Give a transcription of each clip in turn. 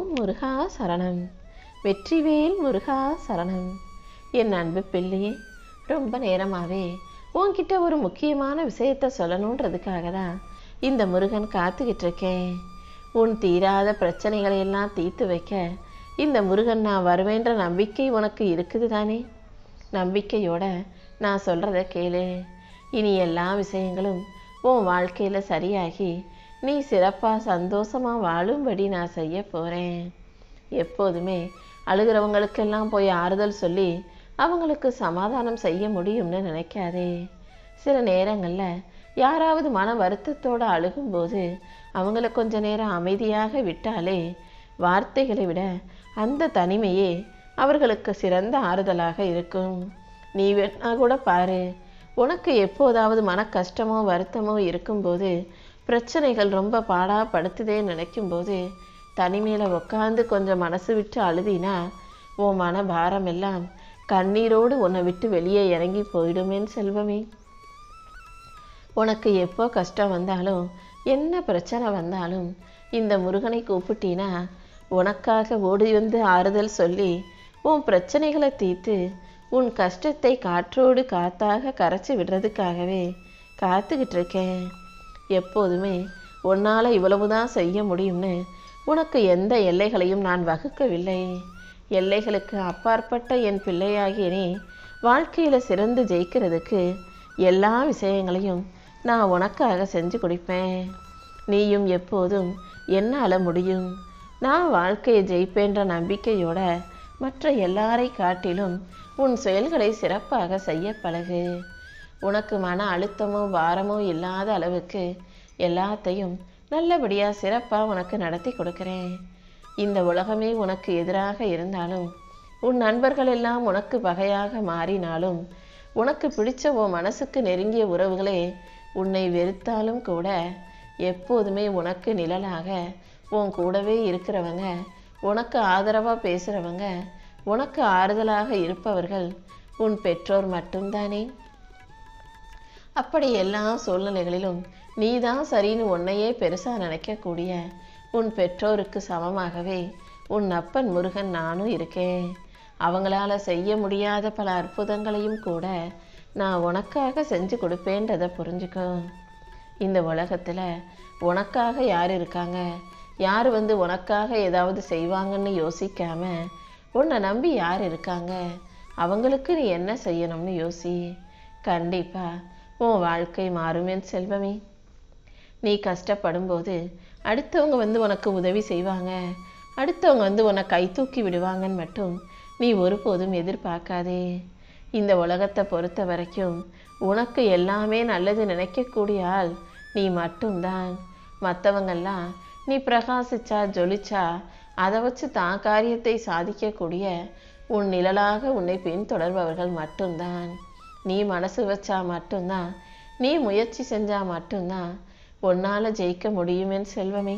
ஓம் முருகா சரணம். வெற்றிவேல் முருகா சரணம். என் அன்பு பிள்ளையே ரொம்ப நேரமாவே உன்கிட்ட ஒரு முக்கியமான விஷயத்த சொல்லணுன்றதுக்காக தான் இந்த முருகன் காத்துக்கிட்டு இருக்கேன் உன் தீராத பிரச்சனைகளை எல்லாம் தீர்த்து வைக்க இந்த முருகன் நான் வருவேன்ற நம்பிக்கை உனக்கு இருக்குது தானே நம்பிக்கையோட நான் சொல்கிறத கேளு. இனி எல்லா விஷயங்களும் உன் வாழ்க்கையில் சரியாகி நீ சிறப்பாக சந்தோஷமாக வாழும்படி நான் செய்ய போகிறேன் எப்போதுமே அழுகிறவங்களுக்கெல்லாம் போய் ஆறுதல் சொல்லி அவங்களுக்கு சமாதானம் செய்ய முடியும்னு நினைக்காதே. சில நேரங்களில் யாராவது மன வருத்தத்தோடு அழுகும்போது அவங்கள கொஞ்ச நேரம் அமைதியாக விட்டாலே வார்த்தைகளை விட அந்த தனிமையே அவர்களுக்கு சிறந்த ஆறுதலாக இருக்கும். நீ வேணா கூட பாரு. உனக்கு எப்போதாவது மன கஷ்டமோ வருத்தமோ இருக்கும்போது பிரச்சனைகள் ரொம்ப பாடாப்படுத்துதே நினைக்கும்போது தனிமையில் உட்காந்து கொஞ்சம் மனசு விட்டு அழுதினா உன் மன பாரம் எல்லாம் கண்ணீரோடு உன்னை விட்டு வெளியே இறங்கி போயிடுமேன் செல்வமே. உனக்கு எப்போ கஷ்டம் வந்தாலும் என்ன பிரச்சனை வந்தாலும் இந்த முருகனை கூப்பிட்டினா உனக்காக ஓடி வந்து ஆறுதல் சொல்லி உன் பிரச்சனைகளை தீர்த்து உன் கஷ்டத்தை காற்றோடு காத்தாக கரைச்சி விடுறதுக்காகவே காத்துக்கிட்டு இருக்கேன். எப்போதுமே உன்னால் இவ்வளவுதான் செய்ய முடியும்னு உனக்கு எந்த எல்லைகளையும் நான் வகுக்கவில்லை. எல்லைகளுக்கு அப்பாற்பட்ட என் பிள்ளையாகிய நீ வாழ்க்கையில் சிறந்து ஜெயிக்கிறதுக்கு எல்லா விஷயங்களையும் நான் உனக்காக செஞ்சு கொடுப்பேன். நீயும் எப்போதும் என்னால் முடியும். நான் வாழ்க்கையை ஜெயிப்பேன்ற நம்பிக்கையோட மற்ற எல்லாரை காட்டிலும் உன் செயல்களை சிறப்பாக செய்ய பழகு. உனக்கு மன அழுத்தமோ பாரமோ இல்லாத அளவுக்கு எல்லாத்தையும் நல்லபடியாக சிறப்பாக உனக்கு நடத்தி கொடுக்குறேன். இந்த உலகமே உனக்கு எதிராக இருந்தாலும் உன் நண்பர்கள் எல்லாம் உனக்கு பகையாக மாறினாலும் உனக்கு பிடிச்ச உன் மனசுக்கு நெருங்கிய உறவுகளே உன்னை வெறுத்தாலும் கூட எப்போதுமே உனக்கு நிழலாக உன் கூடவே இருக்கிறவங்க உனக்கு ஆதரவாக பேசுகிறவங்க உனக்கு ஆறுதலாக இருப்பவர்கள் உன் பெற்றோர் மட்டும்தானே? அப்படி எல்லா சூழ்நிலைகளிலும் நீதான் சரின்னு உன்னையே பெருசாக நினைக்கக்கூடிய உன் பெற்றோருக்கு சமமாகவே உன் அப்பன் முருகன் நானும் இருக்கேன். அவங்களால செய்ய முடியாத பல அற்புதங்களையும் கூட நான் உனக்காக செஞ்சு கொடுப்பேன்றதை புரிஞ்சுக்கோ. இந்த உலகத்தில் உனக்காக யார் இருக்காங்க? யார் வந்து உனக்காக ஏதாவது செய்வாங்கன்னு யோசிக்காம உன்னை நம்பி யார் இருக்காங்க? அவங்களுக்கு நீ என்ன செய்யணும்னு யோசி. கண்டிப்பாக உன் வாழ்க்கை மாறுமேன் செல்வமே. நீ கஷ்டப்படும்போது அடுத்தவங்க வந்து உனக்கு உதவி செய்வாங்க. அடுத்தவங்க வந்து உன்னை கை தூக்கி விடுவாங்கன்னு மட்டும் நீ ஒருபோதும் எதிர்பார்க்காதே. இந்த உலகத்தை பொறுத்த வரைக்கும் உனக்கு எல்லாமே நல்லது நினைக்கக்கூடிய ஆள் நீ மட்டும்தான். மற்றவங்கெல்லாம் நீ பிரகாசிச்சா ஜொலிச்சா அதை வச்சு தான் காரியத்தை சாதிக்கக்கூடிய உன் நிழலாக உன்னை பின்தொடர்பவர்கள் மட்டும்தான். நீ மனசு வச்சா மட்டும்தான் நீ முயற்சி செஞ்சா மட்டும்தான் உன்னால் ஜெயிக்க முடியுமேன்னு செல்வமே.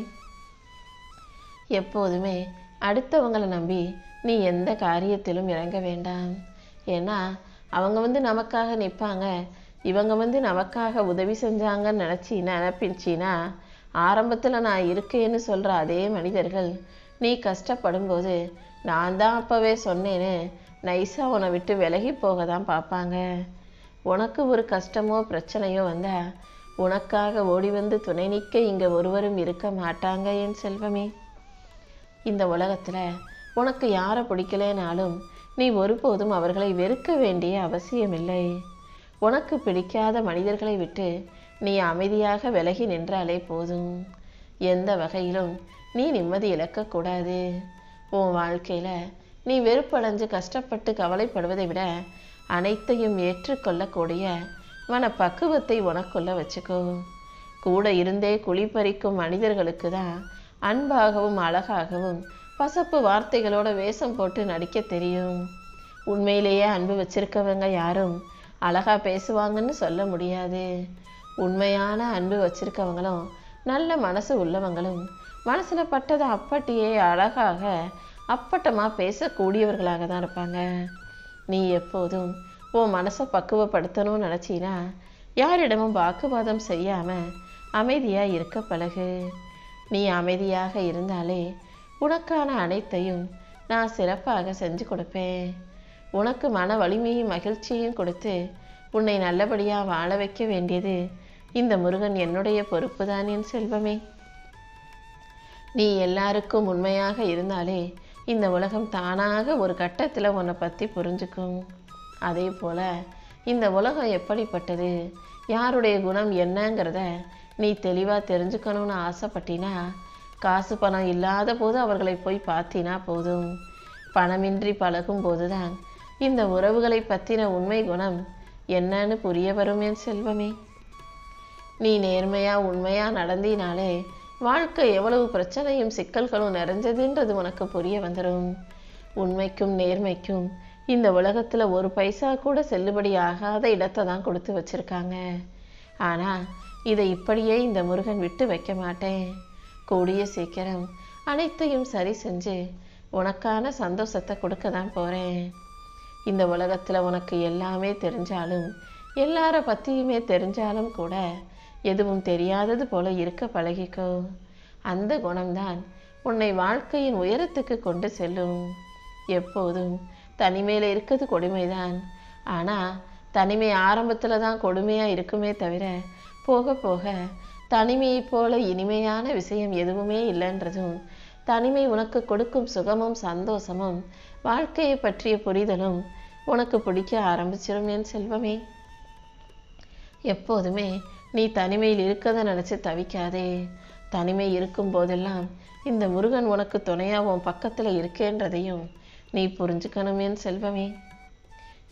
எப்போதுமே அடுத்தவங்களை நம்பி நீ எந்த காரியத்திலும் இறங்க வேண்டாம். ஏன்னா அவங்க வந்து நமக்காக நிற்பாங்க. இவங்க வந்து நமக்காக உதவி செஞ்சாங்கன்னு நினச்சி நினப்பிச்சின்னா ஆரம்பத்தில் நான் இருக்கேன்னு சொல்கிற அதே மனிதர்கள் நீ கஷ்டப்படும்போது நான் தான் அப்போவே சொன்னேன்னு நைஸாக உன்னை விட்டு விலகி போக தான் பார்ப்பாங்க. உனக்கு ஒரு கஷ்டமோ பிரச்சனையோ வந்தால் உனக்காக ஓடி வந்து துணை நிற்க இங்கே ஒருவரும் இருக்க மாட்டாங்க என் செல்வமே. இந்த உலகத்தில் உனக்கு யாரை பிடிக்கலேனாலும் நீ ஒருபோதும் அவர்களை வெறுக்க வேண்டிய அவசியமில்லை. உனக்கு பிடிக்காத மனிதர்களை விட்டு நீ அமைதியாக விலகி நின்றாலே போதும். எந்த வகையிலும் நீ நிம்மதி இழக்கக்கூடாது. உன் வாழ்க்கையில் நீ வெறுப்படைஞ்சு கஷ்டப்பட்டு கவலைப்படுவதை விட அனைத்தையும் ஏற்றுக்கொள்ளக்கூடிய மன பக்குவத்தை உனக்குள்ள வச்சுக்கோ. கூட இருந்தே குளிப்பறிக்கும் மனிதர்களுக்கு தான் அன்பாகவும் அழகாகவும் பசப்பு வார்த்தைகளோட வேஷம் போட்டு நடிக்க தெரியும். உண்மையிலேயே அன்பு வச்சிருக்கவங்க யாரும் அழகா பேசுவாங்கன்னு சொல்ல முடியாது. உண்மையான அன்பு வச்சிருக்கவங்களும் நல்ல மனசு உள்ளவங்களும் மனசில் பட்டதை அப்பட்டியே அழகாக அப்பட்டமாக பேசக்கூடியவர்களாக தான் இருப்பாங்க. நீ எப்போதும் உன் மனசை பக்குவப்படுத்தணும்னு நினச்சினா யாரிடமும் வாக்குவாதம் செய்யாமல் அமைதியாக இருக்க பழகு. நீ அமைதியாக இருந்தாலே உனக்கான அனைத்தையும் நான் சிறப்பாக செஞ்சு கொடுப்பேன். உனக்கு மன வலிமையும் மகிழ்ச்சியும் கொடுத்து உன்னை நல்லபடியாக வாழ வைக்க வேண்டியது இந்த முருகன் என்னுடைய பொறுப்பு தான் என் செல்வமே. நீ எல்லாருக்கும் உண்மையாக இருந்தாலே இந்த உலகம் தானாக ஒரு கட்டத்தில் உன்னை பற்றி புரிஞ்சுக்கும். அதே போல் இந்த உலகம் எப்படிப்பட்டது? யாருடைய குணம் என்னங்கிறத நீ தெளிவாக தெரிஞ்சுக்கணும்னு ஆசைப்பட்டினா காசு பணம் இல்லாத போது அவர்களை போய் பார்த்தினா போதும். பணமின்றி பழகும் போதுதான் இந்த உறவுகளை பற்றின உண்மை குணம் என்னன்னு புரிய வரும் என் செல்வமே. நீ நேர்மையாக உண்மையாக நடந்தினாலே வாழ்க்கை எவ்வளவு பிரச்சனையும் சிக்கல்களும் நிறைஞ்சதுன்றது உனக்கு புரிய வந்துடும் உண்மைக்கும் நேர்மைக்கும் இந்த உலகத்தில் ஒரு பைசா கூட செல்லுபடி ஆகாத இடத்தை தான் கொடுத்து வச்சிருக்காங்க. ஆனால் இதை இப்படியே இந்த முருகன் விட்டு வைக்க மாட்டேன். கூடிய சீக்கிரம் அனைத்தையும் சரி செஞ்சு உனக்கான சந்தோஷத்தை கொடுக்க தான் போகிறேன் இந்த உலகத்தில் உனக்கு எல்லாமே தெரிஞ்சாலும் எல்லார பற்றியுமே தெரிஞ்சாலும் கூட எதுவும் தெரியாதது போல இருக்க பழகிக்கோ. அந்த குணம்தான் உன்னை வாழ்க்கையின் உயரத்துக்கு கொண்டு செல்லும். எப்போதும் தனிமையில் இருக்கிறது கொடுமைதான். ஆனால் தனிமை ஆரம்பத்தில் தான் கொடுமையாக இருக்குமே தவிர போக போக தனிமையை போல இனிமையான விஷயம் எதுவுமே இல்லைன்றதும் தனிமை உனக்கு கொடுக்கும் சுகமும் சந்தோஷமும் வாழ்க்கையை பற்றிய புரிதலும் உனக்கு பிடிக்க ஆரம்பிச்சிடும் என் செல்வமே. எப்போதுமே நீ தனிமையில் இருக்கதை நினச்சி தவிக்காதே. தனிமை இருக்கும் போதெல்லாம் இந்த முருகன் உனக்கு துணையாகவும் உன் இருக்கேன்றதையும் நீ புரிஞ்சுக்கணுமேன்னு செல்வமே.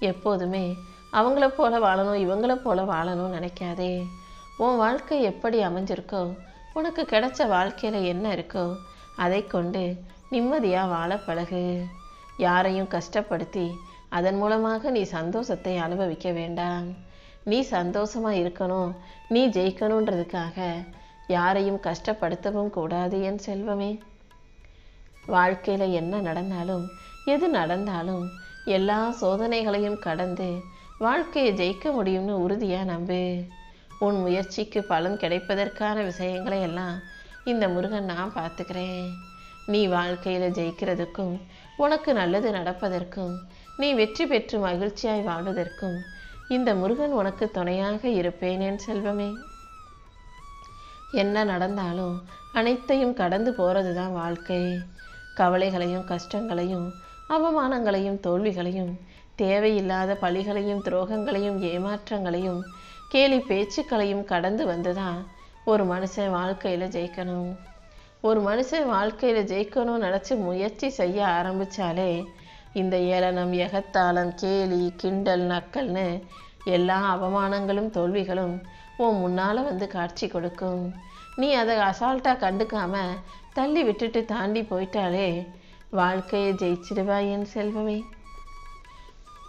எப்போதுமே அவங்கள போல வாழணும் இவங்கள போல வாழணும்னு நினைக்காதே. உன் வாழ்க்கை எப்படி அமைஞ்சிருக்கோ உனக்கு கிடைச்ச வாழ்க்கையில் என்ன இருக்கோ அதை கொண்டு நிம்மதியாக வாழ பழகு. யாரையும் கஷ்டப்படுத்தி அதன் மூலமாக நீ சந்தோஷத்தை அனுபவிக்க வேண்டாம். நீ சந்தோஷமாக இருக்கணும் நீ ஜெயிக்கணுன்றதுக்காக யாரையும் கஷ்டப்படுத்தவும் கூடாது என் செல்வமே. வாழ்க்கையில் என்ன நடந்தாலும் எது நடந்தாலும் எல்லா சோதனைகளையும் கடந்து வாழ்க்கையை ஜெயிக்க முடியும்னு உறுதியாக நம்பு. உன் முயற்சிக்கு பலன் கிடைப்பதற்கான விஷயங்களை எல்லாம் இந்த முருகன் நான் பார்த்துக்கிறேன். நீ வாழ்க்கையில் ஜெயிக்கிறதுக்கும் உனக்கு நல்லது நடப்பதற்கும் நீ வெற்றி பெற்று மகிழ்ச்சியாய் வாழ்வதற்கும் இந்த முருகன் உனக்கு துணையாக இருப்பேன் என் செல்வமே. என்ன நடந்தாலும் அனைத்தையும் கடந்து போறது தான் வாழ்க்கை. கவலைகளையும் கஷ்டங்களையும் அவமானங்களையும் தோல்விகளையும் தேவையில்லாத பழிகளையும் துரோகங்களையும் ஏமாற்றங்களையும் கேலி பேச்சுக்களையும் கடந்து வந்துதான் ஒரு மனுஷன் வாழ்க்கையில் ஜெயிக்கணும். ஒரு மனுஷன் வாழ்க்கையில் ஜெயிக்கணும்னு நினச்சி முயற்சி செய்ய ஆரம்பிச்சாலே இந்த ஏளனம் எகத்தாளம் கேலி கிண்டல் நக்கல்னு எல்லா அவமானங்களும் தோல்விகளும் உன் முன்னால் வந்து காட்சி கொடுக்கும். நீ அதை அசால்ட்டாக கண்டுக்காம தள்ளி விட்டுட்டு தாண்டி போயிட்டாலே வாழ்க்கையை ஜெயிச்சிடுவாய் என் செல்வமே.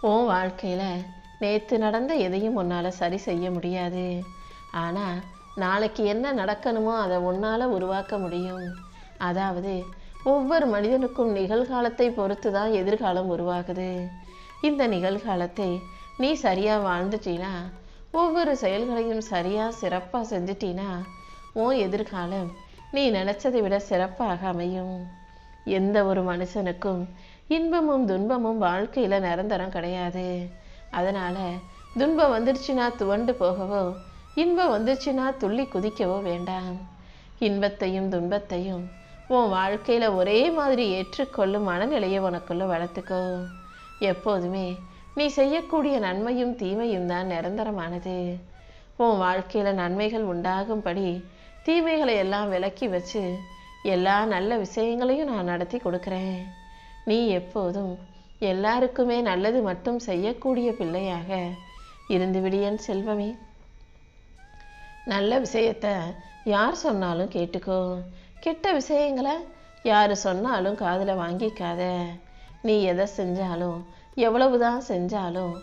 உன் வாழ்க்கையில் நேற்று நடந்த எதையும் உன்னால் சரி செய்ய முடியாது. ஆனால் நாளைக்கு என்ன நடக்கணுமோ அதை உன்னால் உருவாக்க முடியும். அதாவது ஒவ்வொரு மனிதனுக்கும் நிகழ்காலத்தை பொறுத்து தான் எதிர்காலம் உருவாகுது. இந்த நிகழ்காலத்தை நீ சரியாக வாழ்ந்துட்டீனா ஒவ்வொரு செயல்களையும் சரியாக சிறப்பாக செஞ்சிட்டீனா உன் எதிர்காலம் நீ நினைச்சதை விட சிறப்பாக அமையும். எந்த ஒரு மனுஷனுக்கும் இன்பமும் துன்பமும் வாழ்க்கையில் நிரந்தரம் கிடையாது. அதனால துன்பம் வந்துடுச்சுன்னா துவண்டு போகவோ இன்பம் வந்துச்சுன்னா துள்ளி குதிக்கவோ வேண்டாம். இன்பத்தையும் துன்பத்தையும் உன் வாழ்க்கையில் ஒரே மாதிரி ஏற்றுக்கொள்ளும் மனநிலையை உனக்குள்ள வளர்த்துக்கோ. எப்போதுமே நீ செய்யக்கூடிய நன்மையும் தீமையும் தான் நிரந்தரமானது. உன் வாழ்க்கையில் நன்மைகள் உண்டாகும்படி தீமைகளை எல்லாம் விலக்கி வச்சு எல்லா நல்ல விஷயங்களையும் நான் நடத்தி கொடுக்குறேன். நீ எப்போதும் எல்லாருக்குமே நல்லது மட்டும் செய்யக்கூடிய பிள்ளையாக இருந்து விடியன் செல்வமே. நல்ல விஷயத்த யார் சொன்னாலும் கேட்டுக்கோ. கெட்ட விஷயங்களை யார் சொன்னாலும் காதில் வாங்கிக்காத. நீ எதை செஞ்சாலும் எவ்வளவுதான் செஞ்சாலும்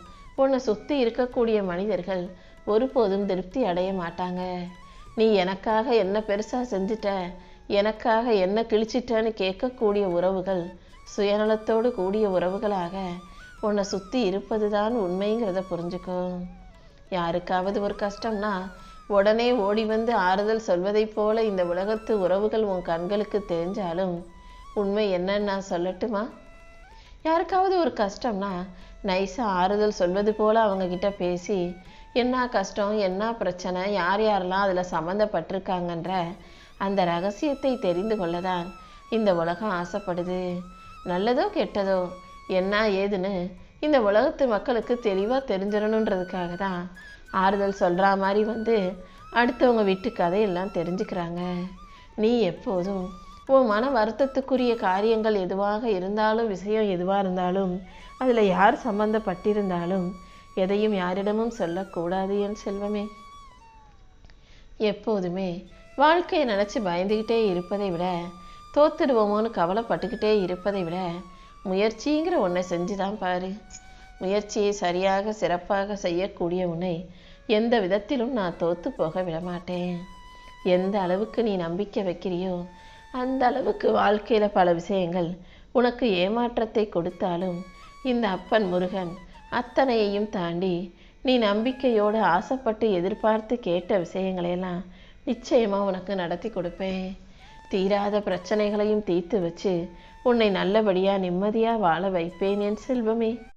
உன்னை சுற்றி இருக்கக்கூடிய மனிதர்கள் ஒருபோதும் திருப்தி அடைய மாட்டாங்க. நீ எனக்காக என்ன பெருசாக செஞ்சிட்ட எனக்காக என்ன கிழிச்சிட்டன்னு கேட்கக்கூடிய உறவுகள் சுயநலத்தோடு கூடிய உறவுகளாக உன்னை சுற்றி இருப்பது தான் உண்மைங்கிறத புரிஞ்சுக்கோ. யாருக்காவது ஒரு கஷ்டம்னா உடனே ஓடி வந்து ஆறுதல் சொல்வதைப் போல இந்த உலகத்து உறவுகள் உன் கண்களுக்கு தெரிஞ்சாலும் உண்மை என்னன்னு நான் சொல்லட்டுமா? யாருக்காவது ஒரு கஷ்டம்னா நைஸாக ஆறுதல் சொல்வது போல் அவங்க கிட்ட பேசி என்ன கஷ்டம்? என்ன பிரச்சனை? யார் யாரெல்லாம் அதில் சம்மந்தப்பட்டிருக்காங்கன்ற அந்த ரகசியத்தை தெரிந்து கொள்ளதான் இந்த உலகம் ஆசைப்படுது. நல்லதோ கெட்டதோ என்ன ஏதுன்னு இந்த உலகத்து மக்களுக்கு தெளிவாக தெரிஞ்சிடணுன்றதுக்காக தான் ஆறுதல் சொல்கிற மாதிரி வந்து அடுத்தவங்க வீட்டு கதையெல்லாம் தெரிஞ்சுக்கிறாங்க. நீ எப்போதும் உன் மன வருத்தத்துக்குரிய காரியங்கள் எதுவாக இருந்தாலும் விஷயம் எதுவாக இருந்தாலும் அதில் யார் சம்பந்தப்பட்டிருந்தாலும் எதையும் யாரிடமும் சொல்லக்கூடாது என் செல்வமே. எப்போதுமே வாழ்க்கையை நினச்சி பயந்துக்கிட்டே இருப்பதை விட தோத்துடுவோமோன்னு கவலைப்பட்டுக்கிட்டே இருப்பதை விட முயற்சிங்கிற ஒன்றை செஞ்சு தான் பாரு. முயற்சியை சரியாக சிறப்பாக செய்யக்கூடிய உன்னை எந்த விதத்திலும் நான் தோத்து போக விடமாட்டேன். எந்த அளவுக்கு நீ நம்பிக்கை வைக்கிறியோ அந்த அளவுக்கு வாழ்க்கையில் பல விஷயங்கள் உனக்கு ஏமாற்றத்தை கொடுத்தாலும் இந்த அப்பன் முருகன் அத்தனையையும் தாண்டி நீ நம்பிக்கையோடு ஆசைப்பட்டு எதிர்பார்த்து கேட்ட விஷயங்களையெல்லாம் நிச்சயமாக உனக்கு நடத்தி கொடுப்பேன். தீராத பிரச்சனைகளையும் தீர்த்து வச்சு உன்னை நல்லபடியாக நிம்மதியாக வாழ வைப்பேன் என் செல்வமே.